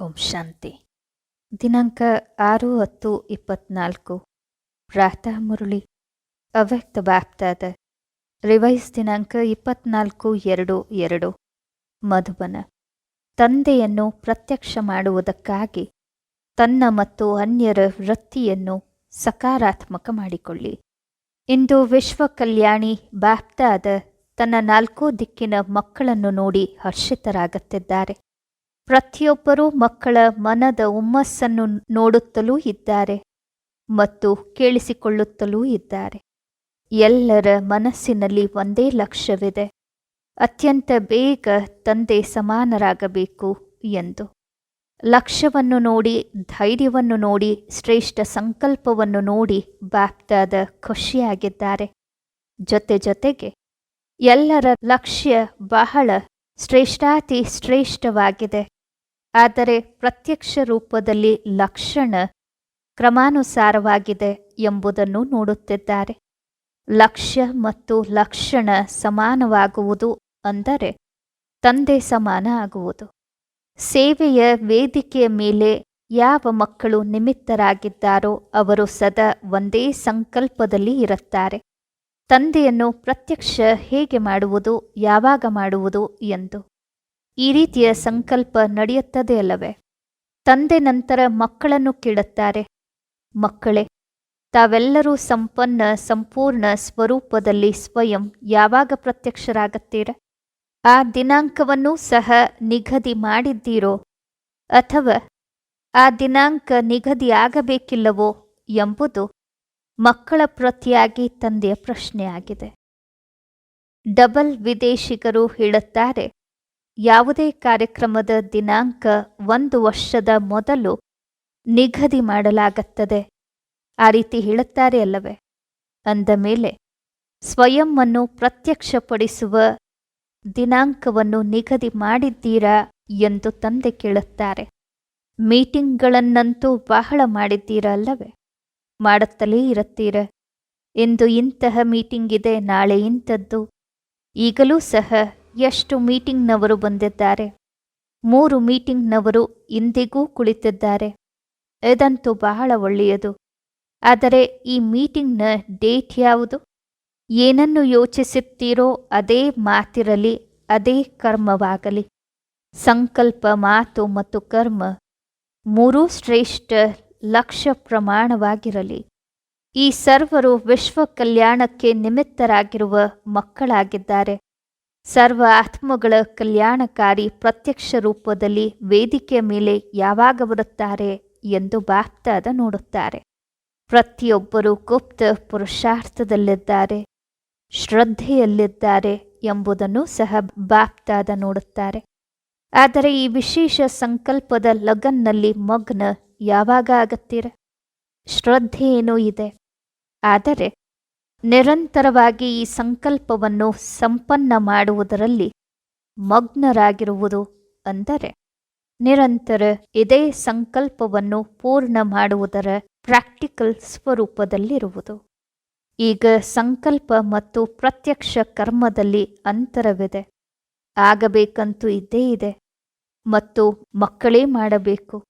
ಓಂ ಶಾಂತಿ. ದಿನಾಂಕ ಆರು ಹತ್ತು ಇಪ್ಪತ್ನಾಲ್ಕು. ಪ್ರಾತಃ ಮುರುಳಿ. ಅವ್ಯಕ್ತ ಬಾಪ್ತಾದ. ರಿವೈಸ್ ದಿನಾಂಕ ಇಪ್ಪತ್ನಾಲ್ಕು ಎರಡು ಎರಡು. ಮಧುಬನ. ತಂದೆಯನ್ನು ಪ್ರತ್ಯಕ್ಷ ಮಾಡುವುದಕ್ಕಾಗಿ ತನ್ನ ಮತ್ತು ಅನ್ಯರ ವೃತ್ತಿಯನ್ನು ಸಕಾರಾತ್ಮಕ ಮಾಡಿಕೊಳ್ಳಿ. ಇಂದು ವಿಶ್ವ ಕಲ್ಯಾಣಿ ಬಾಪ್ತಾದ ತನ್ನ ನಾಲ್ಕೂ ದಿಕ್ಕಿನ ಮಕ್ಕಳನ್ನು ನೋಡಿ ಹರ್ಷಿತರಾಗುತ್ತಿದ್ದಾರೆ. ಪ್ರತಿಯೊಬ್ಬರೂ ಮಕ್ಕಳ ಮನದ ಹುಮ್ಮಸ್ಸನ್ನು ನೋಡುತ್ತಲೂ ಇದ್ದಾರೆ ಮತ್ತು ಕೇಳಿಸಿಕೊಳ್ಳುತ್ತಲೂ ಇದ್ದಾರೆ. ಎಲ್ಲರ ಮನಸ್ಸಿನಲ್ಲಿ ಒಂದೇ ಲಕ್ಷ್ಯವಿದೆ. ಅತ್ಯಂತ ಬೇಗ ತಂದೆ ಸಮಾನರಾಗಬೇಕು ಎಂದು. ಲಕ್ಷ್ಯವನ್ನು ನೋಡಿ, ಧೈರ್ಯವನ್ನು ನೋಡಿ, ಶ್ರೇಷ್ಠ ಸಂಕಲ್ಪವನ್ನು ನೋಡಿ ಬಾಪ್ತಾದ ಖುಷಿಯಾಗಿದ್ದಾರೆ. ಜೊತೆ ಜೊತೆಗೆ ಎಲ್ಲರ ಲಕ್ಷ್ಯ ಬಹಳ ಶ್ರೇಷ್ಠಾತಿ ಶ್ರೇಷ್ಠವಾಗಿದೆ. ಆದರೆ ಪ್ರತ್ಯಕ್ಷ ರೂಪದಲ್ಲಿ ಲಕ್ಷಣ ಕ್ರಮಾನುಸಾರವಾಗಿದೆ ಎಂಬುದನ್ನು ನೋಡುತ್ತಿದ್ದಾರೆ. ಲಕ್ಷ್ಯ ಮತ್ತು ಲಕ್ಷಣ ಸಮಾನವಾಗುವುದು ಅಂದರೆ ತಂದೆ ಸಮಾನ ಆಗುವುದು. ಸೇವೆಯ ವೇದಿಕೆಯ ಮೇಲೆ ಯಾವ ಮಕ್ಕಳು ನಿಮಿತ್ತರಾಗಿದ್ದಾರೋ ಅವರು ಸದಾ ಒಂದೇ ಸಂಕಲ್ಪದಲ್ಲಿ ಇರುತ್ತಾರೆ. ತಂದೆಯನ್ನು ಪ್ರತ್ಯಕ್ಷ ಹೇಗೆ ಮಾಡುವುದು, ಯಾವಾಗ ಮಾಡುವುದು ಎಂದು. ಈ ರೀತಿಯ ಸಂಕಲ್ಪ ನಡೆಯುತ್ತದೆ ಅಲ್ಲವೇ? ತಂದೆ ನಂತರ ಮಕ್ಕಳನ್ನು ಕೇಳುತ್ತಾರೆ. ಮಕ್ಕಳೇ, ತಾವೆಲ್ಲರೂ ಸಂಪನ್ನ, ಸಂಪೂರ್ಣ ಸ್ವರೂಪದಲ್ಲಿ ಸ್ವಯಂ ಯಾವಾಗ ಪ್ರತ್ಯಕ್ಷರಾಗುತ್ತೀರ? ಆ ದಿನಾಂಕವನ್ನು ಸಹ ನಿಗದಿ ಮಾಡಿದ್ದೀರೋ? ಅಥವಾ ಆ ದಿನಾಂಕ ನಿಗದಿಯಾಗಬೇಕಿಲ್ಲವೋ ಎಂಬುದು ಮಕ್ಕಳ ಪ್ರತಿಯಾಗಿ ತಂದೆಯ ಪ್ರಶ್ನೆಯಾಗಿದೆ. ಡಬಲ್ ವಿದೇಶಿಗರು ಹೇಳುತ್ತಾರೆ ಯಾವುದೇ ಕಾರ್ಯಕ್ರಮದ ದಿನಾಂಕ ಒಂದು ವರ್ಷದ ಮೊದಲು ನಿಗದಿ ಮಾಡಲಾಗುತ್ತದೆ. ಆ ರೀತಿ ಹೇಳುತ್ತಾರೆ ಅಲ್ಲವೇ? ಅಂದ ಮೇಲೆ ಸ್ವಯಂವನ್ನು ಪ್ರತ್ಯಕ್ಷಪಡಿಸುವ ದಿನಾಂಕವನ್ನು ನಿಗದಿ ಮಾಡಿದ್ದೀರಾ ಎಂದು ತಂದೆ ಕೇಳುತ್ತಾರೆ. ಮೀಟಿಂಗ್ಗಳನ್ನಂತೂ ಬಹಳ ಮಾಡಿದ್ದೀರಾ ಅಲ್ಲವೇ? ಮಾಡುತ್ತಲೇ ಇರುತ್ತೀರ. ಇಂದು ಇಂತಹ ಮೀಟಿಂಗ್ ಇದೆ, ನಾಳೆ ಇಂಥದ್ದು. ಈಗಲೂ ಸಹ ಎಷ್ಟು ಮೀಟಿಂಗ್ನವರು ಬಂದಿದ್ದಾರೆ? ಮೂರು ಮೀಟಿಂಗ್ನವರು ಇಂದಿಗೂ ಕುಳಿತಿದ್ದಾರೆ. ಇದಂತೂ ಬಹಳ ಒಳ್ಳೆಯದು. ಆದರೆ ಈ ಮೀಟಿಂಗ್ನ ಡೇಟ್ ಯಾವುದು? ಏನನ್ನು ಯೋಚಿಸುತ್ತೀರೋ ಅದೇ ಮಾತಿರಲಿ, ಅದೇ ಕರ್ಮವಾಗಲಿ. ಸಂಕಲ್ಪ, ಮಾತು ಮತ್ತು ಕರ್ಮ ಮೂರೂ ಶ್ರೇಷ್ಠ ಲಕ್ಷ ಪ್ರಮಾಣವಾಗಿರಲಿ. ಈ ಸರ್ವರು ವಿಶ್ವ ಕಲ್ಯಾಣಕ್ಕೆ ನಿಮಿತ್ತರಾಗಿರುವ ಮಕ್ಕಳಾಗಿದ್ದಾರೆ. ಸರ್ವ ಆತ್ಮಗಳ ಕಲ್ಯಾಣಕಾರಿ ಪ್ರತ್ಯಕ್ಷ ರೂಪದಲ್ಲಿ ವೇದಿಕೆಯ ಮೇಲೆ ಯಾವಾಗ ಬರುತ್ತಾರೆ ಎಂದು ಬಾಪ್ತಾದ ನೋಡುತ್ತಾರೆ. ಪ್ರತಿಯೊಬ್ಬರೂ ಗುಪ್ತ ಪುರುಷಾರ್ಥದಲ್ಲಿದ್ದಾರೆ, ಶ್ರದ್ಧೆಯಲ್ಲಿದ್ದಾರೆ ಎಂಬುದನ್ನು ಸಹ ಬಾಪ್ತಾದ ನೋಡುತ್ತಾರೆ. ಆದರೆ ಈ ವಿಶೇಷ ಸಂಕಲ್ಪದ ಲಗನ್ನಲ್ಲಿ ಮಗ್ನ ಯಾವಾಗ ಆಗತ್ತೀರ? ಶ್ರದ್ಧೆ ಇದೆ. ಆದರೆ ನಿರಂತರವಾಗಿ ಈ ಸಂಕಲ್ಪವನ್ನು ಸಂಪನ್ನ ಮಾಡುವುದರಲ್ಲಿ ಮಗ್ನರಾಗಿರುವುದು ಅಂದರೆ ನಿರಂತರ ಇದೇ ಸಂಕಲ್ಪವನ್ನು ಪೂರ್ಣ ಮಾಡುವುದರ ಪ್ರಾಕ್ಟಿಕಲ್ ಸ್ವರೂಪದಲ್ಲಿರುವುದು. ಈಗ ಸಂಕಲ್ಪ ಮತ್ತು ಪ್ರತ್ಯಕ್ಷ ಕರ್ಮದಲ್ಲಿ ಅಂತರವಿದೆ. ಆಗಬೇಕಂತೂ ಇದ್ದೇ ಇದೆ. ಮತ್ತು ಮಕ್ಕಳೇ ಮಾಡಬೇಕು.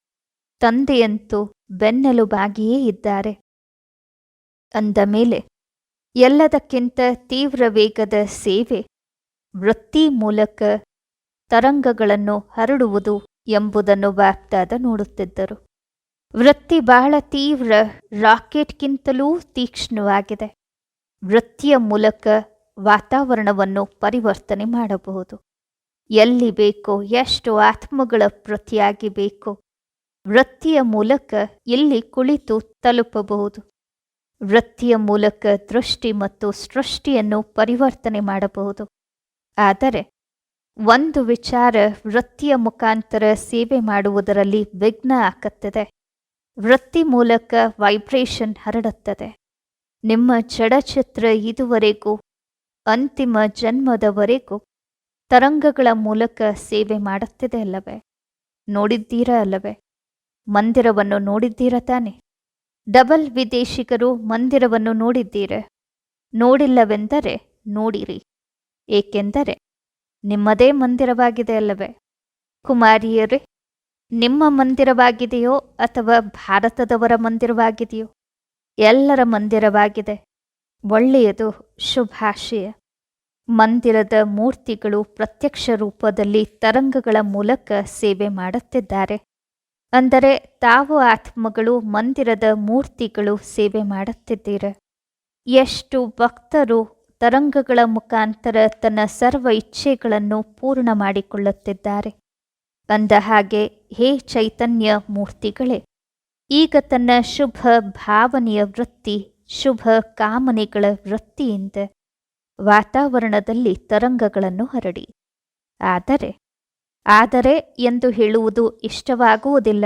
ತಂದೆಯಂತೂ ಬೆನ್ನೆಲುಬಾಗಿಯೇ ಇದ್ದಾರೆ. ಅಂದ ಮೇಲೆ ಎಲ್ಲದಕ್ಕಿಂತ ತೀವ್ರ ವೇಗದ ಸೇವೆ ವೃತ್ತಿ ಮೂಲಕ ತರಂಗಗಳನ್ನು ಹರಡುವುದು ಎಂಬುದನ್ನು ವ್ಯಾಪ್ತಾದ ನೋಡುತ್ತಿದ್ದರು. ವೃತ್ತಿ ಬಹಳ ತೀವ್ರ, ರಾಕೆಟ್ಗಿಂತಲೂ ತೀಕ್ಷ್ಣವಾಗಿದೆ. ವೃತ್ತಿಯ ಮೂಲಕ ವಾತಾವರಣವನ್ನು ಪರಿವರ್ತನೆ ಮಾಡಬಹುದು. ಎಲ್ಲಿ ಬೇಕೋ, ಎಷ್ಟು ಆತ್ಮಗಳ ಪ್ರತಿಯಾಗಿ ಬೇಕೋ, ವೃತ್ತಿಯ ಮೂಲಕ ಇಲ್ಲಿ ಕುಳಿತು ತಲುಪಬಹುದು. ವೃತ್ತಿಯ ಮೂಲಕ ದೃಷ್ಟಿ ಮತ್ತು ಸೃಷ್ಟಿಯನ್ನು ಪರಿವರ್ತನೆ ಮಾಡಬಹುದು. ಆದರೆ, ಒಂದು ವಿಚಾರ ವೃತ್ತಿಯ ಮುಖಾಂತರ ಸೇವೆ ಮಾಡುವುದರಲ್ಲಿ ವಿಘ್ನ ಹಾಕುತ್ತದೆ. ವೃತ್ತಿ ಮೂಲಕ ವೈಬ್ರೇಷನ್ ಹರಡುತ್ತದೆ. ನಿಮ್ಮ ಜಡಚಿತ್ರ ಇದುವರೆಗೂ, ಅಂತಿಮ ಜನ್ಮದವರೆಗೂ ತರಂಗಗಳ ಮೂಲಕ ಸೇವೆ ಮಾಡುತ್ತಿದೆ ಅಲ್ಲವೇ? ನೋಡಿದ್ದೀರಾ ಅಲ್ಲವೇ? ಮಂದಿರವನ್ನು ನೋಡಿದ್ದೀರ ತಾನೆ? ಡಬಲ್ ವಿದೇಶಿಗರು ಮಂದಿರವನ್ನು ನೋಡಿದ್ದೀರೆ. ನೋಡಿಲ್ಲವೆಂದರೆ ನೋಡಿರಿ. ಏಕೆಂದರೆ ನಿಮ್ಮದೇ ಮಂದಿರವಾಗಿದೆ ಅಲ್ಲವೇ? ಕುಮಾರಿಯರೇ, ನಿಮ್ಮ ಮಂದಿರವಾಗಿದೆಯೋ ಅಥವಾ ಭಾರತದವರ ಮಂದಿರವಾಗಿದೆಯೋ? ಎಲ್ಲರ ಮಂದಿರವಾಗಿದೆ. ಒಳ್ಳೆಯದು ಶುಭಾಶಯ. ಮಂದಿರದ ಮೂರ್ತಿಗಳು ಪ್ರತ್ಯಕ್ಷ ರೂಪದಲ್ಲಿ ತರಂಗಗಳ ಮೂಲಕ ಸೇವೆ ಮಾಡುತ್ತಿದ್ದಾರೆ. ಅಂದರೆ ತಾವು ಆತ್ಮಗಳು, ಮಂದಿರದ ಮೂರ್ತಿಗಳು ಸೇವೆ ಮಾಡುತ್ತಿದ್ದೀರ. ಎಷ್ಟು ಭಕ್ತರು ತರಂಗಗಳ ಮುಖಾಂತರ ತನ್ನ ಸರ್ವ ಇಚ್ಛೆಗಳನ್ನು ಪೂರ್ಣ ಮಾಡಿಕೊಳ್ಳುತ್ತಿದ್ದಾರೆ. ಅಂದ ಹಾಗೆ, ಹೇ ಚೈತನ್ಯ ಮೂರ್ತಿಗಳೇ, ಈಗ ತನ್ನ ಶುಭ ಭಾವನೆಯ ವೃತ್ತಿ, ಶುಭ ಕಾಮನೆಗಳ ವೃತ್ತಿಯಿಂದ ವಾತಾವರಣದಲ್ಲಿ ತರಂಗಗಳನ್ನು ಹರಡಿ. ಆದರೆ ಆದರೆ ಎಂದು ಹೇಳುವುದು ಇಷ್ಟವಾಗುವುದಿಲ್ಲ,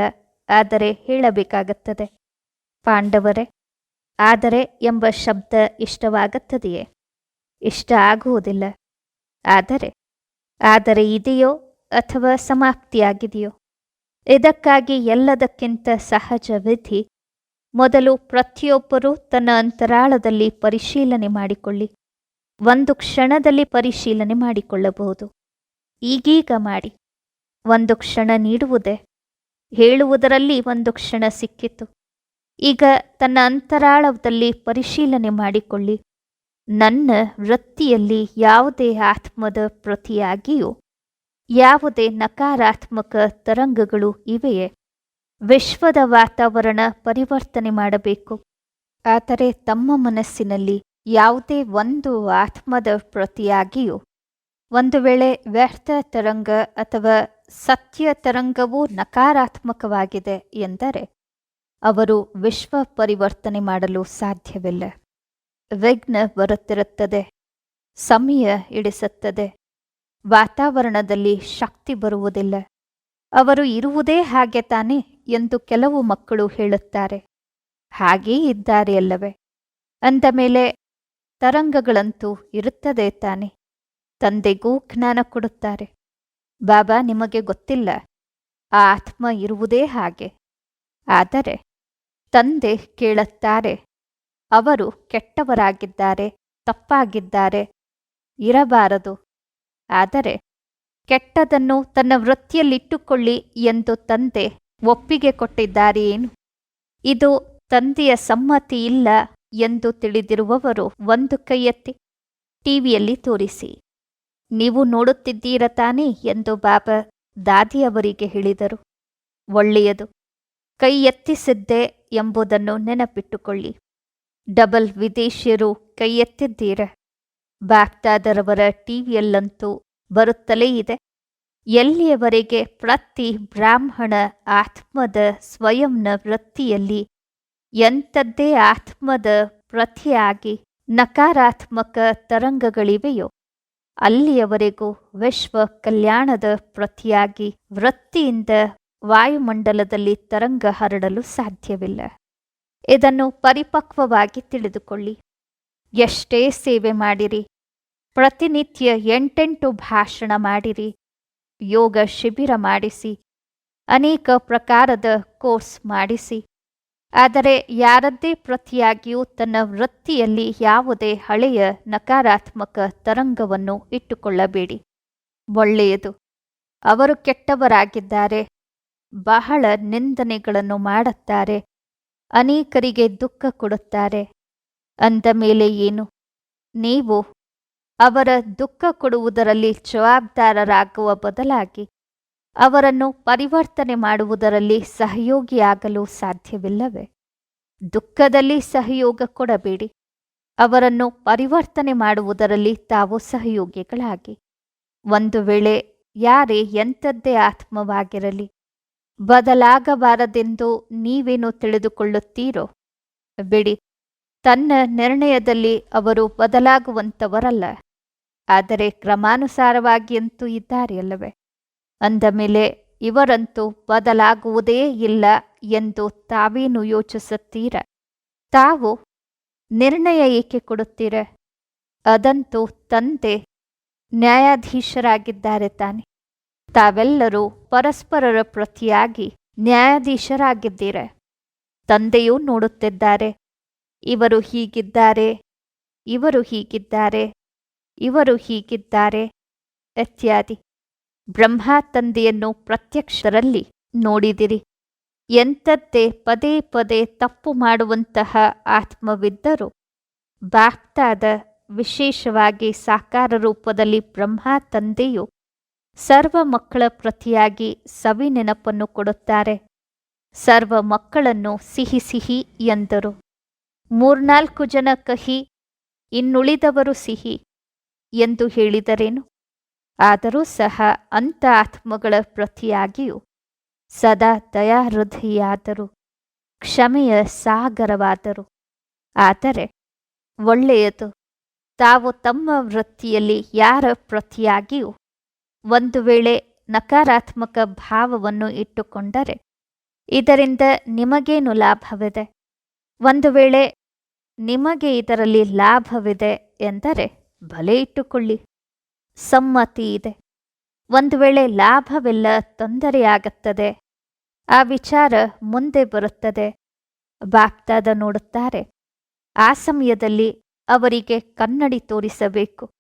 ಆದರೆ ಹೇಳಬೇಕಾಗುತ್ತದೆ. ಪಾಂಡವರೇ, ಆದರೆ ಎಂಬ ಶಬ್ದ ಇಷ್ಟವಾಗುತ್ತದೆಯೇ? ಇಷ್ಟ ಆಗುವುದಿಲ್ಲ. ಆದರೆ ಆದರೆ ಇದೆಯೋ ಅಥವಾ ಸಮಾಪ್ತಿಯಾಗಿದೆಯೋ? ಇದಕ್ಕಾಗಿ ಎಲ್ಲದಕ್ಕಿಂತ ಸಹಜ ವಿಧಿ, ಮೊದಲು ಪ್ರತಿಯೊಬ್ಬರೂ ತನ್ನ ಅಂತರಾಳದಲ್ಲಿ ಪರಿಶೀಲನೆ ಮಾಡಿಕೊಳ್ಳಿ. ಒಂದು ಕ್ಷಣದಲ್ಲಿ ಪರಿಶೀಲನೆ ಮಾಡಿಕೊಳ್ಳಬಹುದು. ಈಗೀಗ ಮಾಡಿ. ಒಂದು ಕ್ಷಣ ನೀಡುವುದೇ? ಹೇಳುವುದರಲ್ಲಿ ಒಂದು ಕ್ಷಣ ಸಿಕ್ಕಿತು. ಈಗ ತನ್ನ ಅಂತರಾಳದಲ್ಲಿ ಪರಿಶೀಲನೆ ಮಾಡಿಕೊಳ್ಳಿ. ನನ್ನ ವೃತ್ತಿಯಲ್ಲಿ ಯಾವುದೇ ಆತ್ಮದ ಪ್ರತಿಯಾಗಿಯೂ ಯಾವುದೇ ನಕಾರಾತ್ಮಕ ತರಂಗಗಳು ಇವೆಯೇ? ವಿಶ್ವದ ವಾತಾವರಣ ಪರಿವರ್ತನೆ ಮಾಡಬೇಕು. ಆದರೆ ತಮ್ಮ ಮನಸ್ಸಿನಲ್ಲಿ ಯಾವುದೇ ಒಂದು ಆತ್ಮದ ಪ್ರತಿಯಾಗಿಯೂ ಒಂದು ವೇಳೆ ವ್ಯರ್ಥ ತರಂಗ ಅಥವಾ ಸತ್ಯ ತರಂಗವು ನಕಾರಾತ್ಮಕವಾಗಿದೆ ಎಂದರೆ ಅವರು ವಿಶ್ವ ಪರಿವರ್ತನೆ ಮಾಡಲು ಸಾಧ್ಯವಿಲ್ಲ. ವಿಘ್ನ ಬರುತ್ತಿರುತ್ತದೆ, ಸಮಯ ಇಡಿಸುತ್ತದೆ ವಾತಾವರಣದಲ್ಲಿ ಶಕ್ತಿ ಬರುವುದಿಲ್ಲ. ಅವರು ಇರುವುದೇ ಹಾಗೆ ತಾನೆ ಎಂದು ಕೆಲವು ಮಕ್ಕಳು ಹೇಳುತ್ತಾರೆ. ಹಾಗೇ ಇದ್ದಾರೆ ಅಲ್ಲವೇ? ಅಂದ ಮೇಲೆ ತರಂಗಗಳಂತೂ ಇರುತ್ತದೆ ತಾನೆ. ತಂದೆಗೂ ಜ್ಞಾನ ಕೊಡುತ್ತಾರೆ. ಬಾಬಾ ನಿಮಗೆ ಗೊತ್ತಿಲ್ಲ. ಆ ಆತ್ಮ ಇರುವುದೇ ಹಾಗೆ. ಆದರೆ ತಂದೆ ಕೇಳುತ್ತಾರೆ, ಅವರು ಕೆಟ್ಟವರಾಗಿದ್ದಾರೆ, ತಪ್ಪಾಗಿದ್ದಾರೆ, ಇರಬಾರದು. ಆದರೆ ಕೆಟ್ಟದನ್ನು ತನ್ನ ವೃತ್ತಿಯಲ್ಲಿಟ್ಟುಕೊಳ್ಳಿ ಎಂದು ತಂದೆ ಒಪ್ಪಿಗೆ ಕೊಟ್ಟಿದ್ದಾರೇನು? ಇದು ತಂದೆಯ ಸಮ್ಮತಿ ಇಲ್ಲ ಎಂದು ತಿಳಿದಿರುವವರು ಒಂದು ಕೈ ಎತ್ತಿ ಟಿವಿಯಲ್ಲಿ ತೋರಿಸಿ. ನೀವು ನೋಡುತ್ತಿದ್ದೀರ ತಾನೇ ಎಂದು ಬಾಬಾ ದಾದಿಯವರಿಗೆ ಹೇಳಿದರು. ಒಳ್ಳೆಯದು. ಕೈ ಎತ್ತಿಸಿದ್ದೆ ಎಂಬುದನ್ನು ನೆನಪಿಟ್ಟುಕೊಳ್ಳಿ. ಡಬಲ್ ವಿದೇಶಿಯರು ಕೈ ಎತ್ತಿದ್ದೀರ. ಬಾಗ್ದಾದರವರ ಟಿವಿಯಲ್ಲಂತೂ ಬರುತ್ತಲೇ ಇದೆ. ಎಲ್ಲಿಯವರೆಗೆ ಪ್ರತಿ ಬ್ರಾಹ್ಮಣ ಆತ್ಮದ ಸ್ವಯಂನ ವೃತ್ತಿಯಲ್ಲಿ ಎಂಥದ್ದೇ ಆತ್ಮದ ಪ್ರತಿಯಾಗಿ ನಕಾರಾತ್ಮಕ ತರಂಗಗಳಿವೆಯೋ ಅಲ್ಲಿಯವರೆಗೂ ವಿಶ್ವ ಕಲ್ಯಾಣದ ಪ್ರತಿಯಾಗಿ ವೃತ್ತಿಯಿಂದ ವಾಯುಮಂಡಲದಲ್ಲಿ ತರಂಗ ಹರಡಲು ಸಾಧ್ಯವಿಲ್ಲ. ಇದನ್ನು ಪರಿಪಕ್ವವಾಗಿ ತಿಳಿದುಕೊಳ್ಳಿ. ಎಷ್ಟೇ ಸೇವೆ ಮಾಡಿರಿ. ಪ್ರತಿನಿತ್ಯ ಎಂಟೆಂಟು ಭಾಷಣ ಮಾಡಿರಿ. ಯೋಗ ಶಿಬಿರ ಮಾಡಿಸಿ. ಅನೇಕ ಪ್ರಕಾರದ ಕೋರ್ಸ್ ಮಾಡಿಸಿ. ಆದರೆ ಯಾರದ್ದೇ ಪ್ರತಿಯಾಗಿಯೂ ತನ್ನ ವೃತ್ತಿಯಲ್ಲಿ ಯಾವುದೇ ಹಳೆಯ ನಕಾರಾತ್ಮಕ ತರಂಗವನ್ನು ಇಟ್ಟುಕೊಳ್ಳಬೇಡಿ. ಒಳ್ಳೆಯದು. ಅವರು ಕೆಟ್ಟವರಾಗಿದ್ದಾರೆ. ಬಹಳ ನಿಂದನೆಗಳನ್ನು ಮಾಡುತ್ತಾರೆ. ಅನೇಕರಿಗೆ ದುಃಖ ಕೊಡುತ್ತಾರೆ. ಅಂದ ಮೇಲೆ ಏನು? ನೀವು ಅವರ ದುಃಖ ಕೊಡುವುದರಲ್ಲಿ ಜವಾಬ್ದಾರರಾಗುವ ಬದಲಾಗಿ ಅವರನ್ನು ಪರಿವರ್ತನೆ ಮಾಡುವುದರಲ್ಲಿ ಸಹಯೋಗಿಯಾಗಲು ಸಾಧ್ಯವಿಲ್ಲವೇ? ದುಃಖದಲ್ಲಿ ಸಹಯೋಗ ಕೊಡಬೇಡಿ. ಅವರನ್ನು ಪರಿವರ್ತನೆ ಮಾಡುವುದರಲ್ಲಿ ತಾವು ಸಹಯೋಗಿಗಳಾಗಿ. ಒಂದು ವೇಳೆ ಯಾರೇ ಎಂಥದ್ದೇ ಆತ್ಮವಾಗಿರಲಿ, ಬದಲಾಗಬಾರದೆಂದು ನೀವೇನು ತಿಳಿದುಕೊಳ್ಳುತ್ತೀರೋ? ಬಿಡಿ, ತನ್ನ ನಿರ್ಣಯದಲ್ಲಿ ಅವರು ಬದಲಾಗುವಂಥವರಲ್ಲ. ಆದರೆ ಕ್ರಮಾನುಸಾರವಾಗಿಯಂತೂ ಇದ್ದಾರೆ ಅಲ್ಲವೇ ಅಂದ ಮೇಲೆ, ಇವರಂತೂ ಬದಲಾಗುವುದೇ ಇಲ್ಲ ಎಂದು ತಾವೇನು ಯೋಚಿಸುತ್ತೀರ? ತಾವು ನಿರ್ಣಯ ಏಕೆ ಕೊಡುತ್ತೀರ? ಅದಂತೂ ತಂದೆ ನ್ಯಾಯಾಧೀಶರಾಗಿದ್ದಾರೆ ತಾನೆ. ತಾವೆಲ್ಲರೂ ಪರಸ್ಪರರ ಪ್ರತಿಯಾಗಿ ನ್ಯಾಯಾಧೀಶರಾಗಿದ್ದೀರ. ತಂದೆಯೂ ನೋಡುತ್ತಿದ್ದಾರೆ. ಇವರು ಹೀಗಿದ್ದಾರೆ. ಇವರು ಹೀಗಿದ್ದಾರೆ. ಇವರು ಹೀಗಿದ್ದಾರೆ. ಇತ್ಯಾದಿ. ಬ್ರಹ್ಮ ತಂದೆಯನ್ನು ಪ್ರತ್ಯಕ್ಷರಲ್ಲಿ ನೋಡಿದಿರಿ. ಎಂಥದ್ದೇ ಪದೇ ಪದೇ ತಪ್ಪು ಮಾಡುವಂತಹ ಆತ್ಮವಿದ್ದರೂ ಬಾಪ್ತಾದ ವಿಶೇಷವಾಗಿ ಸಾಕಾರ ರೂಪದಲ್ಲಿ ಬ್ರಹ್ಮ ತಂದೆಯು ಸರ್ವ ಮಕ್ಕಳ ಪ್ರತಿಯಾಗಿ ಸವಿ ನೆನಪನ್ನು ಕೊಡುತ್ತಾರೆ. ಸರ್ವ ಮಕ್ಕಳನ್ನು ಸಿಹಿ ಸಿಹಿ ಎಂದರು. ಮೂರ್ನಾಲ್ಕು ಜನ ಕಹಿ, ಇನ್ನುಳಿದವರು ಸಿಹಿ ಎಂದು ಹೇಳಿದರೇನು? ಆದರೂ ಸಹ ಅಂಥ ಆತ್ಮಗಳ ಪ್ರತಿಯಾಗಿಯೂ ಸದಾ ದಯಾಹೃದಯಾದರು ಕ್ಷಮೆಯ ಸಾಗರವಾದರು. ಆದರೆ ಒಳ್ಳೆಯದು, ತಾವು ತಮ್ಮ ವೃತ್ತಿಯಲ್ಲಿ ಯಾರ ಪ್ರತಿಯಾಗಿಯೂ ಒಂದು ವೇಳೆ ನಕಾರಾತ್ಮಕ ಭಾವವನ್ನು ಇಟ್ಟುಕೊಂಡರೆ ಇದರಿಂದ ನಿಮಗೇನು ಲಾಭವಿದೆ? ಒಂದು ವೇಳೆ ನಿಮಗೆ ಇದರಲ್ಲಿ ಲಾಭವಿದೆ ಎಂದರೆ ಬಲೆ ಇಟ್ಟುಕೊಳ್ಳಿ. ಸಮ್ಮತಿ ಇದೆ. ಒಂದು ವೇಳೆ ಲಾಭವೆಲ್ಲ ತೊಂದರೆಯಾಗುತ್ತದೆ. ಆ ವಿಚಾರ ಮುಂದೆ ಬರುತ್ತದೆ. ಬಾಪ್ತಾದ ನೋಡುತ್ತಾರೆ, ಆ ಸಮಯದಲ್ಲಿ ಅವರಿಗೆ ಕನ್ನಡಿ ತೋರಿಸಬೇಕು.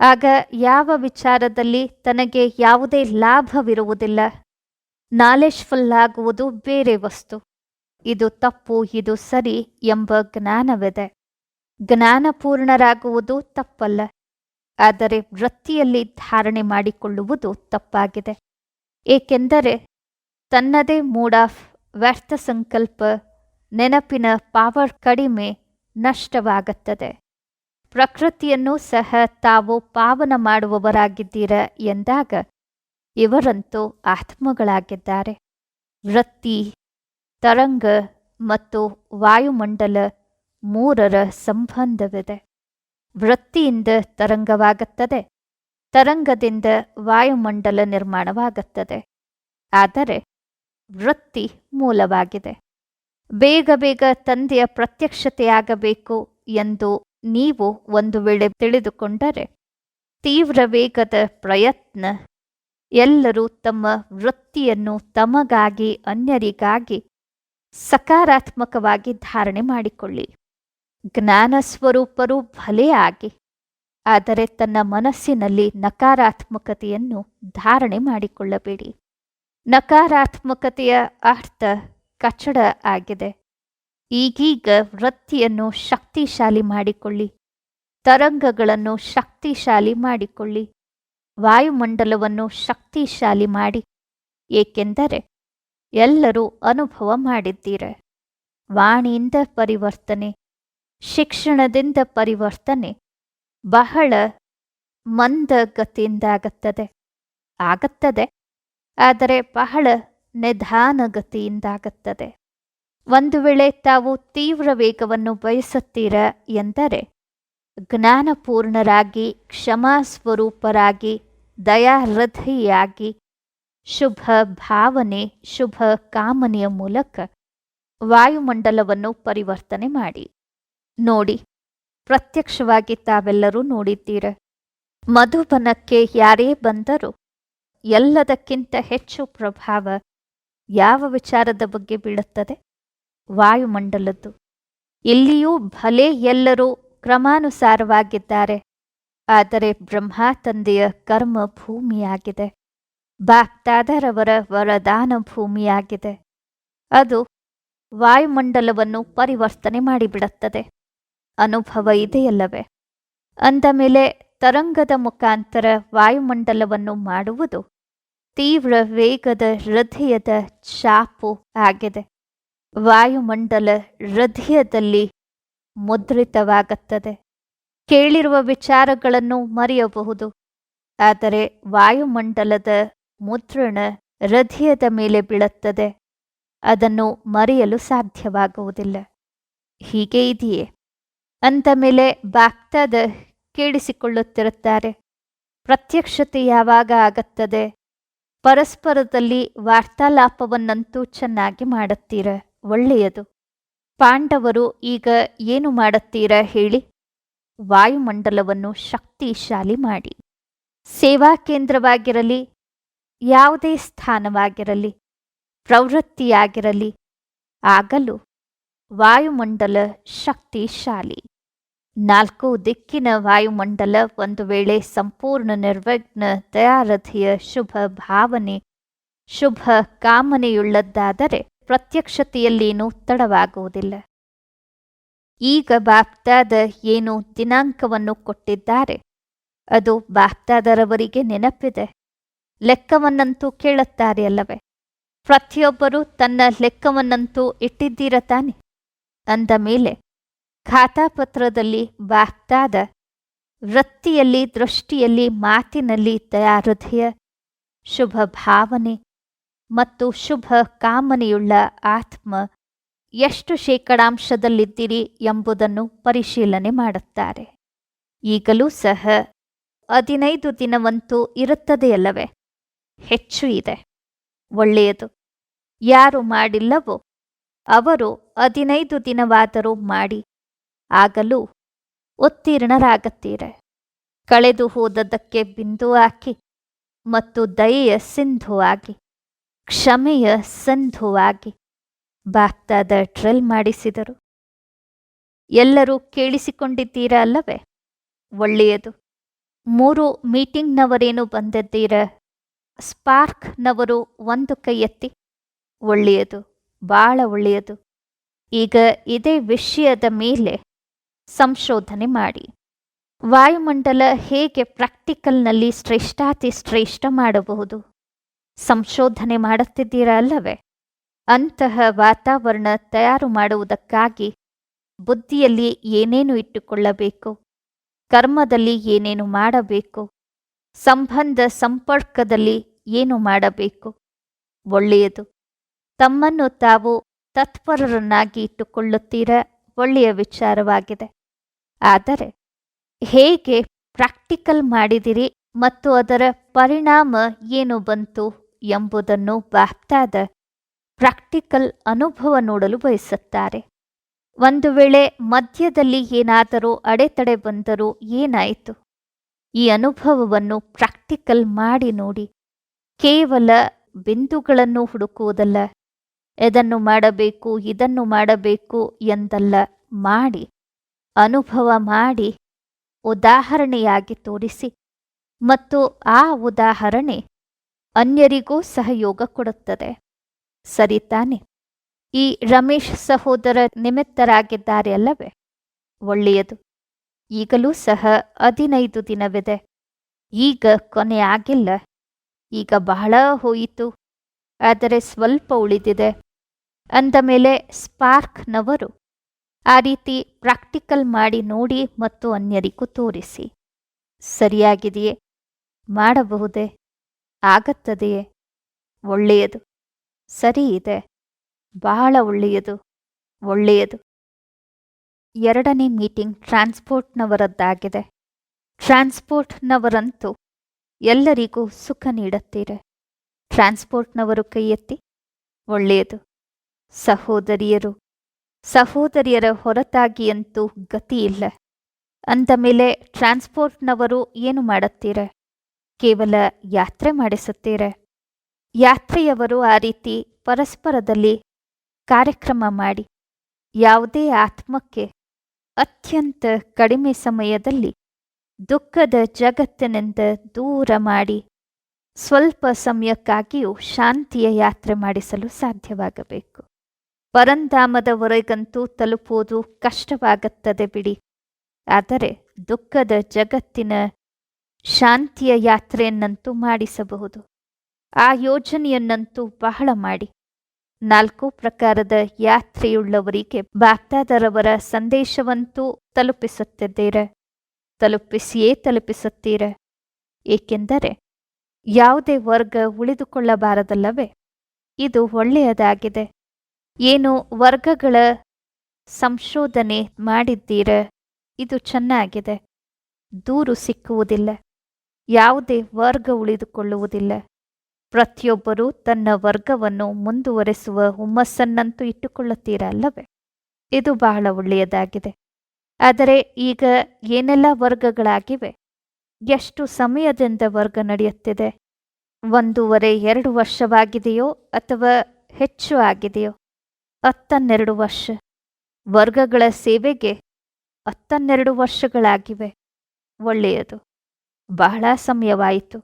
ಆಗ ಯಾವ ವಿಚಾರದಲ್ಲಿ ತನಗೆ ಯಾವುದೇ ಲಾಭವಿರುವುದಿಲ್ಲ. ನಾಲೆಜ್ಫುಲ್ ಆಗುವುದು ಬೇರೆ ವಸ್ತು. ಇದು ತಪ್ಪು, ಇದು ಸರಿ ಎಂಬ ಜ್ಞಾನವಿದೆ. ಜ್ಞಾನಪೂರ್ಣರಾಗುವುದು ತಪ್ಪಲ್ಲ. ಆದರೆ ವೃತ್ತಿಯಲ್ಲಿ ಧಾರಣೆ ಮಾಡಿಕೊಳ್ಳುವುದು ತಪ್ಪಾಗಿದೆ. ಏಕೆಂದರೆ ತನ್ನದೇ ಮೂಡ್ ಆಫ್ ವ್ಯರ್ಥ ಸಂಕಲ್ಪ, ನೆನಪಿನ ಪಾವರ್ ಕಡಿಮೆ ನಷ್ಟವಾಗುತ್ತದೆ. ಪ್ರಕೃತಿಯನ್ನು ಸಹ ತಾವು ಪಾವನ ಮಾಡುವವರಾಗಿದ್ದೀರ ಎಂದಾಗ ಇವರಂತೂ ಆತ್ಮಗಳಾಗಿದ್ದಾರೆ. ವೃತ್ತಿ, ತರಂಗ ಮತ್ತು ವಾಯುಮಂಡಲ ಮೂರರ ಸಂಬಂಧವಿದೆ. ವೃತ್ತಿಯಿಂದ ತರಂಗವಾಗುತ್ತದೆ. ತರಂಗದಿಂದ ವಾಯುಮಂಡಲ ನಿರ್ಮಾಣವಾಗುತ್ತದೆ. ಆದರೆ ವೃತ್ತಿ ಮೂಲವಾಗಿದೆ. ಬೇಗ ಬೇಗ ತಂದೆಯ ಪ್ರತ್ಯಕ್ಷತೆಯಾಗಬೇಕು ಎಂದು ನೀವು ಒಂದು ವೇಳೆ ತಿಳಿದುಕೊಂಡರೆ ತೀವ್ರ ವೇಗದ ಪ್ರಯತ್ನ ಎಲ್ಲರೂ ತಮ್ಮ ವೃತ್ತಿಯನ್ನು ತಮಗಾಗಿ, ಅನ್ಯರಿಗಾಗಿ ಸಕಾರಾತ್ಮಕವಾಗಿ ಧಾರಣೆ ಮಾಡಿಕೊಳ್ಳಿ. ಜ್ಞಾನ ಸ್ವರೂಪರು ಭಲೇ ಆಗಿ, ಆದರೆ ತನ್ನ ಮನಸ್ಸಿನಲ್ಲಿ ನಕಾರಾತ್ಮಕತೆಯನ್ನು ಧಾರಣೆ ಮಾಡಿಕೊಳ್ಳಬೇಡಿ. ನಕಾರಾತ್ಮಕತೆಯ ಅರ್ಥ ಕಚ್ಚಡ ಆಗಿದೆ. ಈಗೀಗ ವೃತ್ತಿಯನ್ನು ಶಕ್ತಿಶಾಲಿ ಮಾಡಿಕೊಳ್ಳಿ, ತರಂಗಗಳನ್ನು ಶಕ್ತಿಶಾಲಿ ಮಾಡಿಕೊಳ್ಳಿ, ವಾಯುಮಂಡಲವನ್ನು ಶಕ್ತಿಶಾಲಿ ಮಾಡಿ, ಏಕೆಂದರೆ ಎಲ್ಲರೂ ಅನುಭವ ಮಾಡಿದ್ದೀರ. ವಾಣಿಯಿಂದ ಪರಿವರ್ತನೆ ಶಿಕ್ಷಣದಿಂದ ಪರಿವರ್ತನೆ ಬಹಳ ಮಂದಗತಿಯಿಂದಾಗುತ್ತದೆ. ಆಗುತ್ತದೆ, ಆದರೆ ಬಹಳ ನಿಧಾನಗತಿಯಿಂದಾಗುತ್ತದೆ. ಒಂದು ವೇಳೆ ತಾವು ತೀವ್ರ ವೇಗವನ್ನು ಬಯಸುತ್ತೀರ ಎಂದರೆ, ಜ್ಞಾನಪೂರ್ಣರಾಗಿ ಕ್ಷಮಾ ಸ್ವರೂಪರಾಗಿ ದಯಾಹೃದಯಿಯಾಗಿ, ಶುಭ ಭಾವನೆ, ಶುಭ ಕಾಮನೆಯ ಮೂಲಕ ವಾಯುಮಂಡಲವನ್ನು ಪರಿವರ್ತನೆ ಮಾಡಿ. ನೋಡಿ. ಪ್ರತ್ಯಕ್ಷವಾಗಿ ತಾವೆಲ್ಲರೂ ನೋಡಿದ್ದೀರ. ಮಧುಬನಕ್ಕೆ ಯಾರೇ ಬಂದರೂ ಎಲ್ಲದಕ್ಕಿಂತ ಹೆಚ್ಚು ಪ್ರಭಾವ ಯಾವ ವಿಚಾರದ ಬಗ್ಗೆ ಬೀಳುತ್ತದೆ? ವಾಯುಮಂಡಲದ್ದು. ಇಲ್ಲಿಯೂ ಭಲೆ ಎಲ್ಲರೂ ಕ್ರಮಾನುಸಾರವಾಗಿದ್ದಾರೆ. ಆದರೆ ಬ್ರಹ್ಮ ತಂದೆಯ ಕರ್ಮ ಭೂಮಿಯಾಗಿದೆ. ಬಾಪ್ತಾದರವರ ವರದಾನ ಭೂಮಿಯಾಗಿದೆ. ಅದು ವಾಯುಮಂಡಲವನ್ನು ಪರಿವರ್ತನೆ ಮಾಡಿಬಿಡುತ್ತದೆ. ಅನುಭವ ಇದೆಯಲ್ಲವೇ? ಅಂದ ಮೇಲೆ ತರಂಗದ ಮುಖಾಂತರ ವಾಯುಮಂಡಲವನ್ನು ಮಾಡುವುದು ತೀವ್ರ ವೇಗದ ಹೃದಯದ ಚಾಪು ಆಗಿದೆ. ವಾಯುಮಂಡಲ ಹೃದಯದಲ್ಲಿ ಮುದ್ರಿತವಾಗುತ್ತದೆ. ಕೇಳಿರುವ ವಿಚಾರಗಳನ್ನು ಮರೆಯಬಹುದು. ಆದರೆ ವಾಯುಮಂಡಲದ ಮುದ್ರಣ ಹೃದಯದ ಮೇಲೆ ಬೀಳುತ್ತದೆ. ಅದನ್ನು ಮರೆಯಲು ಸಾಧ್ಯವಾಗುವುದಿಲ್ಲ. ಹೀಗೆ ಇದೆಯೇ? ಅಂದ ಮೇಲೆ ಬಾಕ್ತಾದ ಕೇಳಿಸಿಕೊಳ್ಳುತ್ತಿರುತ್ತಾರೆ. ಪ್ರತ್ಯಕ್ಷತೆ ಯಾವಾಗ ಆಗುತ್ತದೆ? ಪರಸ್ಪರದಲ್ಲಿ ವಾರ್ತಾಲಾಪವನ್ನಂತೂ ಚೆನ್ನಾಗಿ ಮಾಡುತ್ತೀರ? ಒಳ್ಳೆಯದು. ಪಾಂಡವರು ಈಗ ಏನು ಮಾಡುತ್ತೀರಾ ಹೇಳಿ? ವಾಯುಮಂಡಲವನ್ನು ಶಕ್ತಿಶಾಲಿ ಮಾಡಿ. ಸೇವಾ ಕೇಂದ್ರವಾಗಿರಲಿ, ಯಾವುದೇ ಸ್ಥಾನವಾಗಿರಲಿ, ಪ್ರವೃತ್ತಿಯಾಗಿರಲಿ, ಆಗಲು ವಾಯುಮಂಡಲ ಶಕ್ತಿಶಾಲಿ. ನಾಲ್ಕು ದಿಕ್ಕಿನ ವಾಯುಮಂಡಲ ಒಂದು ವೇಳೆ ಸಂಪೂರ್ಣ ನಿರ್ವಿಘ್ನ ದಯಾರಥಿಯ ಶುಭ ಭಾವನೆ, ಶುಭ ಕಾಮನೆಯುಳ್ಳದ್ದಾದರೆ ಪ್ರತ್ಯಕ್ಷತೆಯಲ್ಲೇನೂ ತಡವಾಗುವುದಿಲ್ಲ. ಈಗ ಬಾಪ್ತಾದ ಏನು ದಿನಾಂಕವನ್ನು ಕೊಟ್ಟಿದ್ದಾರೆ? ಅದು ಬಾಪ್ತಾದರವರಿಗೆ ನೆನಪಿದೆ. ಲೆಕ್ಕವನ್ನಂತೂ ಕೇಳುತ್ತಾರೆ ಅಲ್ಲವೇ? ಪ್ರತಿಯೊಬ್ಬರೂ ತನ್ನ ಲೆಕ್ಕವನ್ನಂತೂ ಇಟ್ಟಿದ್ದೀರ ತಾನೆ? ಅಂದ ಮೇಲೆ ಖಾತಾಪತ್ರದಲ್ಲಿ ವಾಗ್ದಾದ ವೃತ್ತಿಯಲ್ಲಿ ದೃಷ್ಟಿಯಲ್ಲಿ ಮಾತಿನಲ್ಲಿ ದಯಾಹೃದಯ, ಶುಭ ಭಾವನೆ ಮತ್ತು ಶುಭ ಕಾಮನೆಯುಳ್ಳ ಆತ್ಮ ಎಷ್ಟು ಶೇಕಡಾಂಶದಲ್ಲಿದ್ದೀರಿ ಎಂಬುದನ್ನು ಪರಿಶೀಲನೆ ಮಾಡುತ್ತಾರೆ. ಈಗಲೂ ಸಹ ಹದಿನೈದು ದಿನವಂತೂ ಇರುತ್ತದೆಯಲ್ಲವೇ? ಹೆಚ್ಚು ಇದೆ. ಒಳ್ಳೆಯದು. ಯಾರು ಮಾಡಿಲ್ಲವೋ ಅವರು ಹದಿನೈದು ದಿನವಾದರೂ ಮಾಡಿ ಆಗಲೂ ಉತ್ತೀರ್ಣರಾಗುತ್ತೀರೆ. ಕಳೆದು ಹೋದದ್ದಕ್ಕೆ ಬಿಂದು ಹಾಕಿ ಮತ್ತು ದಯೆಯ ಸಿಂಧುವಾಗಿ ಕ್ಷಮೆಯ ಸಂಧುವಾಗಿ ಬಾಕ್ತಾದ ಡ್ರಿಲ್ ಮಾಡಿಸಿದರು. ಎಲ್ಲರೂ ಕೇಳಿಸಿಕೊಂಡಿದ್ದೀರಾ ಅಲ್ಲವೇ? ಒಳ್ಳೆಯದು. ಮೂರು ಮೀಟಿಂಗ್ನವರೇನು ಬಂದಿದ್ದೀರ? ಸ್ಪಾರ್ಕ್ನವರು ಒಂದು ಕೈ ಎತ್ತಿ, ಒಳ್ಳೆಯದು, ಭಾಳ ಒಳ್ಳೆಯದು. ಈಗ ಇದೇ ವಿಷಯದ ಮೇಲೆ ಸಂಶೋಧನೆ ಮಾಡಿ. ವಾಯುಮಂಡಲ ಹೇಗೆ ಪ್ರಾಕ್ಟಿಕಲ್ನಲ್ಲಿ ಶ್ರೇಷ್ಠಾತಿ ಶ್ರೇಷ್ಠ ಮಾಡಬಹುದು? ಸಂಶೋಧನೆ ಮಾಡುತ್ತಿದ್ದೀರಾ ಅಲ್ಲವೇ? ಅಂತಹ ವಾತಾವರಣ ತಯಾರು ಮಾಡುವುದಕ್ಕಾಗಿ ಬುದ್ಧಿಯಲ್ಲಿ ಏನೇನು ಇಟ್ಟುಕೊಳ್ಳಬೇಕು? ಕರ್ಮದಲ್ಲಿ ಏನೇನು ಮಾಡಬೇಕು? ಸಂಬಂಧ ಸಂಪರ್ಕದಲ್ಲಿ ಏನು ಮಾಡಬೇಕು? ಒಳ್ಳೆಯದು. ತಮ್ಮನ್ನು ತಾವು ತತ್ಪರರನ್ನಾಗಿ ಇಟ್ಟುಕೊಳ್ಳುತ್ತೀರ? ಒಳ್ಳೆಯ ವಿಚಾರವಾಗಿದೆ. ಆದರೆ ಹೇಗೆ ಪ್ರಾಕ್ಟಿಕಲ್ ಮಾಡಿದಿರಿ ಮತ್ತು ಅದರ ಪರಿಣಾಮ ಏನು ಬಂತು ಎಂಬುದನ್ನು ಬಾಪ್ತಾದ ಪ್ರಾಕ್ಟಿಕಲ್ ಅನುಭವ ನೋಡಲು ಬಯಸುತ್ತಾರೆ. ಒಂದು ವೇಳೆ ಮಧ್ಯದಲ್ಲಿ ಏನಾದರೂ ಅಡೆತಡೆ ಬಂದರೂ ಏನಾಯಿತು? ಈ ಅನುಭವವನ್ನು ಪ್ರಾಕ್ಟಿಕಲ್ ಮಾಡಿ ನೋಡಿ. ಕೇವಲ ಬಿಂದುಗಳನ್ನು ಹುಡುಕುವುದಲ್ಲ. ಇದನ್ನು ಮಾಡಬೇಕು ಇದನ್ನು ಮಾಡಬೇಕು ಎಂದಲ್ಲ. ಮಾಡಿ, ಅನುಭವ ಮಾಡಿ, ಉದಾಹರಣೆಯಾಗಿ ತೋರಿಸಿ. ಮತ್ತು ಆ ಉದಾಹರಣೆ ಅನ್ಯರಿಗೂ ಸಹಯೋಗ ಕೊಡುತ್ತದೆ. ಸರಿ ತಾನೆ. ಈ ರಮೇಶ್ ಸಹೋದರ ನಿಮಿತ್ತರಾಗಿದ್ದಾರೆ ಅಲ್ಲವೇ? ಒಳ್ಳೆಯದು. ಈಗಲೂ ಸಹ ಹದಿನೈದು ದಿನವಿದೆ. ಈಗ ಕೊನೆ ಆಗಿಲ್ಲ. ಈಗ ಬಹಳ ಹೋಯಿತು. ಆದರೆ ಸ್ವಲ್ಪ ಉಳಿದಿದೆ. ಅಂದ ಮೇಲೆ ಸ್ಪಾರ್ಕ್ನವರು ಆ ರೀತಿ ಪ್ರಾಕ್ಟಿಕಲ್ ಮಾಡಿ ನೋಡಿ ಮತ್ತು ಅನ್ಯರಿಗೂ ತೋರಿಸಿ. ಸರಿಯಾಗಿದೆಯೇ? ಮಾಡಬಹುದೇ? ಆಗತ್ತದೆಯೇ? ಒಳ್ಳೆಯದು. ಸರಿ ಇದೆ. ಬಹಳ ಒಳ್ಳೆಯದು. ಒಳ್ಳೆಯದು. ಎರಡನೇ ಮೀಟಿಂಗ್ ಟ್ರಾನ್ಸ್ಪೋರ್ಟ್ನವರದ್ದಾಗಿದೆ. ಟ್ರಾನ್ಸ್ಪೋರ್ಟ್ನವರಂತೂ ಎಲ್ಲರಿಗೂ ಸುಖ ನೀಡುತ್ತೀರೆ. ಟ್ರಾನ್ಸ್ಪೋರ್ಟ್ನವರು ಕೈ ಎತ್ತಿ ಒಳ್ಳೆಯದು. ಸಹೋದರಿಯರು, ಸಹೋದರಿಯರ ಹೊರತಾಗಿಯಂತೂ ಗತಿಯಿಲ್ಲ ಅಂದ ಮೇಲೆ ಟ್ರಾನ್ಸ್ಪೋರ್ಟ್ನವರು ಏನು ಮಾಡುತ್ತೀರ? ಕೇವಲ ಯಾತ್ರೆ ಮಾಡಿಸುತ್ತೀರ? ಯಾತ್ರೆಯವರು ಆ ರೀತಿ ಪರಸ್ಪರದಲ್ಲಿ ಕಾರ್ಯಕ್ರಮ ಮಾಡಿ, ಯಾವುದೇ ಆತ್ಮಕ್ಕೆ ಅತ್ಯಂತ ಕಡಿಮೆ ಸಮಯದಲ್ಲಿ ದುಃಖದ ಜಗತ್ತಿನಿಂದ ದೂರ ಮಾಡಿ, ಸ್ವಲ್ಪ ಸಮಯಕ್ಕಾಗಿಯೂ ಶಾಂತಿಯ ಯಾತ್ರೆ ಮಾಡಿಸಲು ಸಾಧ್ಯವಾಗಬೇಕು. ಪರಂಧಾಮದವರೆಗಂತೂ ತಲುಪುವುದು ಕಷ್ಟವಾಗುತ್ತದೆ ಬಿಡಿ. ಆದರೆ ದುಃಖದ ಜಗತ್ತಿನ ಶಾಂತಿಯ ಯಾತ್ರೆಯನ್ನಂತೂ ಮಾಡಿಸಬಹುದು. ಆ ಯೋಜನೆಯನ್ನಂತೂ ಬಹಳ ಮಾಡಿ. ನಾಲ್ಕು ಪ್ರಕಾರದ ಯಾತ್ರೆಯುಳ್ಳವರಿಗೆ ಬಾಪ್ತಾದರವರ ಸಂದೇಶವಂತೂ ತಲುಪಿಸುತ್ತಿದ್ದೀರ. ತಲುಪಿಸಿಯೇ ತಲುಪಿಸುತ್ತೀರ. ಏಕೆಂದರೆ ಯಾವುದೇ ವರ್ಗ ಉಳಿದುಕೊಳ್ಳಬಾರದಲ್ಲವೇ? ಇದು ಒಳ್ಳೆಯದಾಗಿದೆ. ಏನು ವರ್ಗಗಳ ಸಂಶೋಧನೆ ಮಾಡಿದ್ದೀರ? ಇದು ಚೆನ್ನಾಗಿದೆ. ದೂರು ಸಿಕ್ಕುವುದಿಲ್ಲ. ಯಾವುದೇ ವರ್ಗ ಉಳಿದುಕೊಳ್ಳುವುದಿಲ್ಲ. ಪ್ರತಿಯೊಬ್ಬರೂ ತನ್ನ ವರ್ಗವನ್ನು ಮುಂದುವರೆಸುವ ಹುಮ್ಮಸ್ಸನ್ನಂತೂ ಇಟ್ಟುಕೊಳ್ಳುತ್ತೀರಾ ಅಲ್ಲವೇ? ಇದು ಬಹಳ ಒಳ್ಳೆಯದಾಗಿದೆ. ಆದರೆ ಈಗ ಏನೆಲ್ಲ ವರ್ಗಗಳಾಗಿವೆ? ಎಷ್ಟು ಸಮಯದಿಂದ ವರ್ಗ ನಡೆಯುತ್ತಿದೆ? ಒಂದೂವರೆ, ಎರಡು ವರ್ಷವಾಗಿದೆಯೋ ಅಥವಾ ಹೆಚ್ಚು ಆಗಿದೆಯೋ? ಹತ್ತನ್ನೆರಡು ವರ್ಷ. ವರ್ಗಗಳ ಸೇವೆಗೆ ಹತ್ತನ್ನೆರಡು ವರ್ಷಗಳಾಗಿವೆ. ಒಳ್ಳೆಯದು. ಬಹಳ ಸಮಯವಾಯಿತು.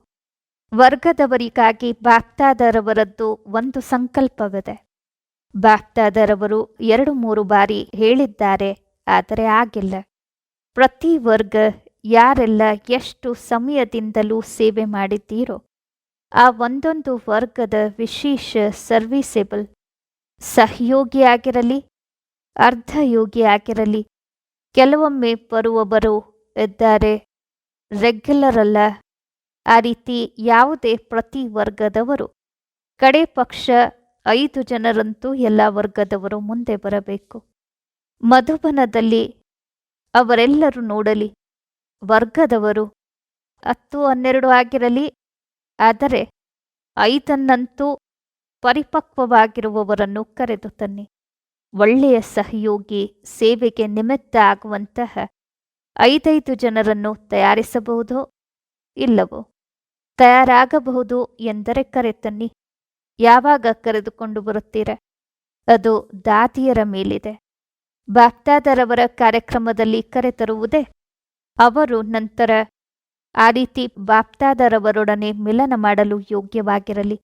ವರ್ಗದವರಿಗಾಗಿ ಬಾಕ್ತಾದರವರದ್ದು ಒಂದು ಸಂಕಲ್ಪವಿದೆ. ಬಾಕ್ತಾದರವರು ಎರಡು ಮೂರು ಬಾರಿ ಹೇಳಿದ್ದಾರೆ, ಆದರೆ ಆಗಿಲ್ಲ. ಪ್ರತಿ ವರ್ಗ ಯಾರೆಲ್ಲ ಎಷ್ಟು ಸಮಯದಿಂದಲೂ ಸೇವೆ ಮಾಡಿದ್ದೀರೋ, ಆ ಒಂದೊಂದು ವರ್ಗದ ವಿಶೇಷ ಸರ್ವೀಸೆಬಲ್ ಸಹಯೋಗಿಯಾಗಿರಲಿ, ಅರ್ಧಯೋಗಿಯಾಗಿರಲಿ, ಕೆಲವೊಮ್ಮೆ ಬರುವವರು ಇದ್ದಾರೆ. ರೆಗ್ಯುಲರ್ ಅಲ್ಲ ಆ ರೀತಿ ಯಾವುದೇ ಪ್ರತಿ ವರ್ಗದವರು. ಕಡೆ ಪಕ್ಷ ಐದು ಜನರಂತೂ ಎಲ್ಲ ವರ್ಗದವರು ಮುಂದೆ ಬರಬೇಕು. ಮಧುಬನದಲ್ಲಿ ಅವರೆಲ್ಲರೂ ನೋಡಲಿ, ವರ್ಗದವರು ಹತ್ತು ಹನ್ನೆರಡು ಆಗಿರಲಿ, ಆದರೆ ಐದನ್ನಂತೂ ಪರಿಪಕ್ವವಾಗಿರುವವರನ್ನು ಕರೆದು ತನ್ನಿ. ಒಳ್ಳೆಯ ಸಹಯೋಗಿ, ಸೇವೆಗೆ ನಿಮಿತ್ತ ಆಗುವಂತಹ ಐದೈದು ಜನರನ್ನು ತಯಾರಿಸಬಹುದೋ ಇಲ್ಲವೋ? ತಯಾರಾಗಬಹುದು ಎಂದರೆ ಕರೆತನ್ನಿ ಯಾವಾಗ ಕರೆದುಕೊಂಡು ಬರುತ್ತೀರ? ಅದು ದಾದಿಯರ ಮೇಲಿದೆ. ಬಾಪ್ತಾದರವರ ಕಾರ್ಯಕ್ರಮದಲ್ಲಿ ಕರೆತರುವುದೇ ಅವರು ನಂತರ ಆ ರೀತಿ ಬಾಪ್ತಾದರವರೊಡನೆ ಮಿಲನ ಮಾಡಲು ಯೋಗ್ಯವಾಗಿರಲಿ.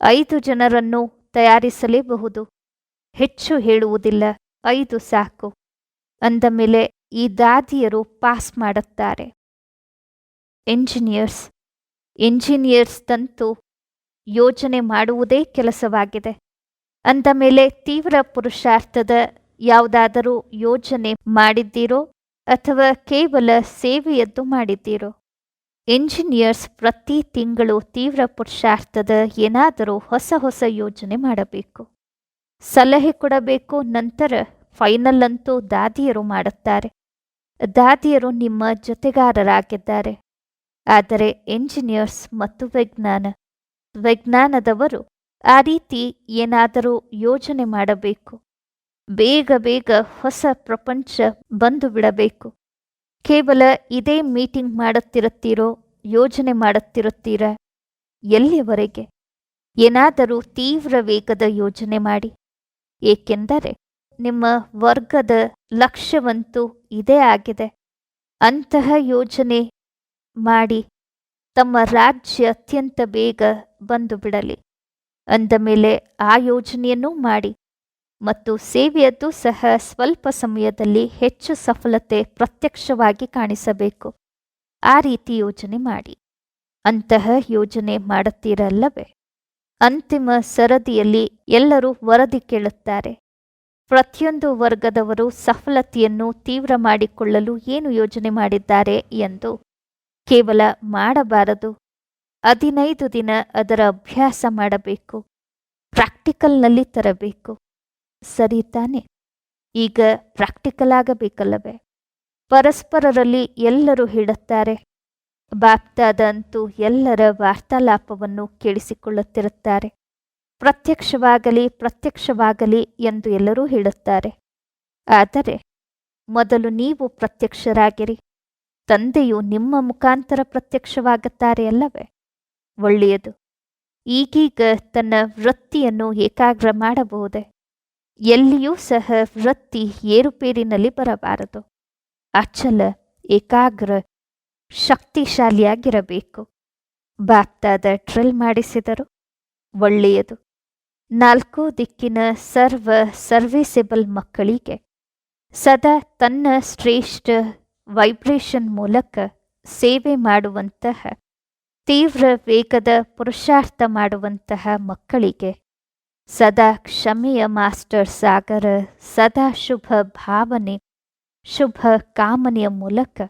ಐದು ಜನರನ್ನು ತಯಾರಿಸಲೇಬಹುದು. ಹೆಚ್ಚು ಹೇಳುವುದಿಲ್ಲ, ಐದು ಸಾಕು, ಅಂದ ಮೇಲೆ ಈ ದಾದಿಯರು ಪಾಸ್ ಮಾಡುತ್ತಾರೆ. ಎಂಜಿನಿಯರ್ಸ್ ಎಂಜಿನಿಯರ್ಸ್ ತಂತು ಯೋಜನೆ ಮಾಡುವುದೇ ಕೆಲಸವಾಗಿದೆ, ಅಂದ ಮೇಲೆ ತೀವ್ರ ಪುರುಷಾರ್ಥದ ಯಾವುದಾದರೂ ಯೋಜನೆ ಮಾಡಿದ್ದೀರೋ ಅಥವಾ ಕೇವಲ ಸೇವೆಯದ್ದು ಮಾಡಿದ್ದೀರೋ? ಎಂಜಿನಿಯರ್ಸ್ ಪ್ರತಿ ತಿಂಗಳು ತೀವ್ರ ಪುರುಷಾರ್ಥದ ಏನಾದರೂ ಹೊಸ ಹೊಸ ಯೋಜನೆ ಮಾಡಬೇಕು. ಸಲಹೆ ಕೊಡಬೇಕು, ನಂತರ ಫೈನಲ್ ಅಂತೂ ದಾದಿಯರು ಮಾಡುತ್ತಾರೆ. ದಾದಿಯರು ನಿಮ್ಮ ಜೊತೆಗಾರರಾಗಿದ್ದಾರೆ. ಆದರೆ ಎಂಜಿನಿಯರ್ಸ್ ಮತ್ತು ವಿಜ್ಞಾನ, ವಿಜ್ಞಾನದವರು ಆ ರೀತಿ ಏನಾದರೂ ಯೋಜನೆ ಮಾಡಬೇಕು. ಬೇಗ ಬೇಗ ಹೊಸ ಪ್ರಪಂಚ ಬಂದು ಬಿಡಬೇಕು. ಕೇವಲ ಇದೇ ಮೀಟಿಂಗ್ ಮಾಡುತ್ತಿರುತ್ತೀರೋ, ಯೋಜನೆ ಮಾಡುತ್ತಿರುತ್ತೀರ? ಎಲ್ಲಿಯವರೆಗೆ ಏನಾದರೂ ತೀವ್ರ ವೇಗದ ಯೋಜನೆ ಮಾಡಿ. ಏಕೆಂದರೆ ನಿಮ್ಮ ವರ್ಗದ ಲಕ್ಷ್ಯವಂತೂ ಇದೇ ಆಗಿದೆ. ಅಂತಹ ಯೋಜನೆ ಮಾಡಿ ತಮ್ಮ ರಾಜ್ಯ ಅತ್ಯಂತ ಬೇಗ ಬಂದು ಬಿಡಲಿ ಅಂದ ಮೇಲೆ ಆ ಯೋಜನೆಯನ್ನೂ ಮಾಡಿ. ಮತ್ತು ಸೇವೆಯದ್ದು ಸಹ ಸ್ವಲ್ಪ ಸಮಯದಲ್ಲಿ ಹೆಚ್ಚು ಸಫಲತೆ ಪ್ರತ್ಯಕ್ಷವಾಗಿ ಕಾಣಿಸಬೇಕು. ಆ ರೀತಿ ಯೋಜನೆ ಮಾಡಿ. ಅಂತಹ ಯೋಜನೆ ಮಾಡುತ್ತೀರಲ್ಲವೇ? ಅಂತಿಮ ಸರದಿಯಲ್ಲಿ ಎಲ್ಲರೂ ವರದಿ ಕೇಳುತ್ತಾರೆ. ಪ್ರತಿಯೊಂದು ವರ್ಗದವರು ಸಫಲತೆಯನ್ನು ತೀವ್ರ ಮಾಡಿಕೊಳ್ಳಲು ಏನು ಯೋಜನೆ ಮಾಡಿದ್ದಾರೆ ಎಂದು ಕೇವಲ ಮಾಡಬಾರದು. ಹದಿನೈದು ದಿನ ಅದರ ಅಭ್ಯಾಸ ಮಾಡಬೇಕು. ಪ್ರಾಕ್ಟಿಕಲ್ನಲ್ಲಿ ತರಬೇಕು. ಸರಿ ತಾನೆ. ಈಗ ಪ್ರಾಕ್ಟಿಕಲ್ ಆಗಬೇಕಲ್ಲವೇ? ಪರಸ್ಪರರಲ್ಲಿ ಎಲ್ಲರೂ ಹೇಳುತ್ತಾರೆ, ಬಾಪ್ತಾದಂತೂ ಎಲ್ಲರ ವಾರ್ತಾಲಾಪವನ್ನು ಕೇಳಿಸಿಕೊಳ್ಳುತ್ತಿರುತ್ತಾರೆ. ಪ್ರತ್ಯಕ್ಷವಾಗಲಿ ಪ್ರತ್ಯಕ್ಷವಾಗಲಿ ಎಂದು ಎಲ್ಲರೂ ಹೇಳುತ್ತಾರೆ. ಆದರೆ ಮೊದಲು ನೀವು ಪ್ರತ್ಯಕ್ಷರಾಗಿರಿ. ತಂದೆಯು ನಿಮ್ಮ ಮುಖಾಂತರ ಪ್ರತ್ಯಕ್ಷವಾಗುತ್ತಾರೆ ಅಲ್ಲವೇ? ಒಳ್ಳೆಯದು. ಈಗೀಗ ತನ್ನ ವೃತ್ತಿಯನ್ನು ಏಕಾಗ್ರ ಮಾಡಬಹುದೇ? ಎಲ್ಲಿಯೂ ಸಹ ವೃತ್ತಿ ಏರುಪೇರಿನಲ್ಲಿ ಬರಬಾರದು. ಅಚಲ, ಏಕಾಗ್ರ, ಶಕ್ತಿಶಾಲಿಯಾಗಿರಬೇಕು. ಬಾಪ್ತಾದ ಡ್ರಿಲ್ ಮಾಡಿಸಿದರು. ಒಳ್ಳೆಯದು. ನಾಲ್ಕು ದಿಕ್ಕಿನ ಸರ್ವ ಸರ್ವಿಸೆಬಲ್ ಮಕ್ಕಳಿಗೆ ಸದಾ ತನ್ನ ಶ್ರೇಷ್ಠ ವೈಬ್ರೇಷನ್ ಮೂಲಕ ಸೇವೆ ಮಾಡುವಂತಹ, ತೀವ್ರ ವೇಗದ ಪುರುಷಾರ್ಥ ಮಾಡುವಂತಹ ಮಕ್ಕಳಿಗೆ ಸದಾ ಕ್ಷಮೆಯ ಮಾಸ್ಟರ್ ಸಾಗರ, ಸದಾ ಶುಭ ಭಾವನೆ, ಶುಭ ಕಾಮನೆಯ ಮೂಲಕ.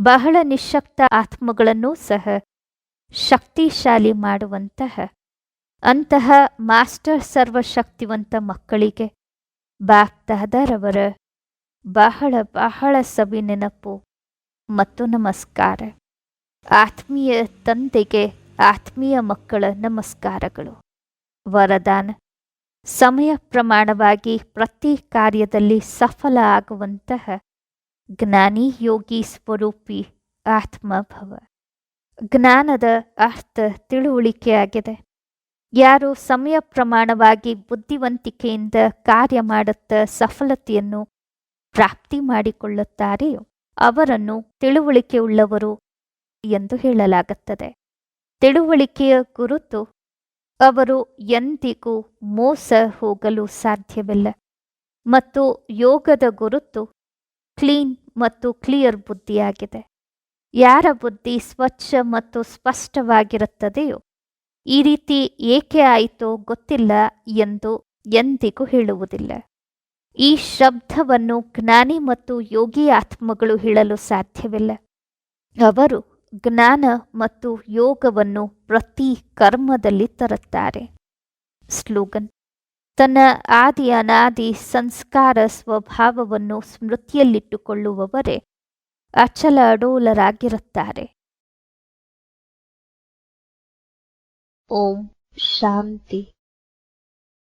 ಬಹಳ ನಿಶಕ್ತ ಆತ್ಮಗಳನ್ನೂ ಸಹ ಶಕ್ತಿಶಾಲಿ ಮಾಡುವಂತಹ, ಅಂತಹ ಮಾಸ್ಟರ್ ಸರ್ವಶಕ್ತಿವಂತ ಮಕ್ಕಳಿಗೆ ಬಾಪ್ತಾದರವರ ಬಹಳ ಬಹಳ ಸವಿ ನೆನಪು ಮತ್ತು ನಮಸ್ಕಾರ. ಆತ್ಮೀಯ ತಂದೆಗೆ ಆತ್ಮೀಯ ಮಕ್ಕಳ ನಮಸ್ಕಾರಗಳು. ವರದಾನ. ಸಮಯ ಪ್ರಮಾಣವಾಗಿ ಪ್ರತಿ ಕಾರ್ಯದಲ್ಲಿ ಸಫಲ ಆಗುವಂತಹ ಜ್ಞಾನಿ ಯೋಗಿ ಸ್ವರೂಪಿ ಆತ್ಮಭವ. ಜ್ಞಾನದ ಅರ್ಥ ತಿಳುವಳಿಕೆಯಾಗಿದೆ. ಯಾರು ಸಮಯ ಪ್ರಮಾಣವಾಗಿ ಬುದ್ಧಿವಂತಿಕೆಯಿಂದ ಕಾರ್ಯ ಮಾಡುತ್ತಾ ಸಫಲತೆಯನ್ನು ಪ್ರಾಪ್ತಿ ಮಾಡಿಕೊಳ್ಳುತ್ತಾರೆಯೋ ಅವರನ್ನು ತಿಳುವಳಿಕೆ ಉಳ್ಳವರು ಎಂದು ಹೇಳಲಾಗುತ್ತದೆ. ತಿಳುವಳಿಕೆಯ ಗುರುತು ಅವರು ಎಂದಿಗೂ ಮೋಸ ಹೋಗಲು ಸಾಧ್ಯವಿಲ್ಲ ಮತ್ತು ಯೋಗದ ಗುರುತು ಕ್ಲೀನ್ ಮತ್ತು ಕ್ಲಿಯರ್ ಬುದ್ಧಿಯಾಗಿದೆ. ಯಾರ ಬುದ್ಧಿ ಸ್ವಚ್ಛ ಮತ್ತು ಸ್ಪಷ್ಟವಾಗಿರುತ್ತದೆಯೋ ಈ ರೀತಿ ಏಕೆ ಆಯಿತೋ ಗೊತ್ತಿಲ್ಲ ಎಂದು ಎಂದಿಗೂ ಹೇಳುವುದಿಲ್ಲ. ಈ ಶಬ್ದವನ್ನು ಜ್ಞಾನಿ ಮತ್ತು ಯೋಗಿ ಆತ್ಮಗಳು ಹೇಳಲು ಸಾಧ್ಯವಿಲ್ಲ. ಅವರು ಜ್ಞಾನ ಮತ್ತು ಯೋಗವನ್ನು ಪ್ರತಿ ಕರ್ಮದಲ್ಲಿ ತರುತ್ತಾರೆ. ಸ್ಲೋಗನ್ ತನ್ನ ಆದಿ ಅನಾದಿ ಸಂಸ್ಕಾರ ಸ್ವಭಾವವನ್ನು ಸ್ಮೃತಿಯಲ್ಲಿಟ್ಟುಕೊಳ್ಳುವವರೇ ಅಚಲ ಅಡೋಲರಾಗಿರುತ್ತಾರೆ ಓಂ ಶಾಂತಿ.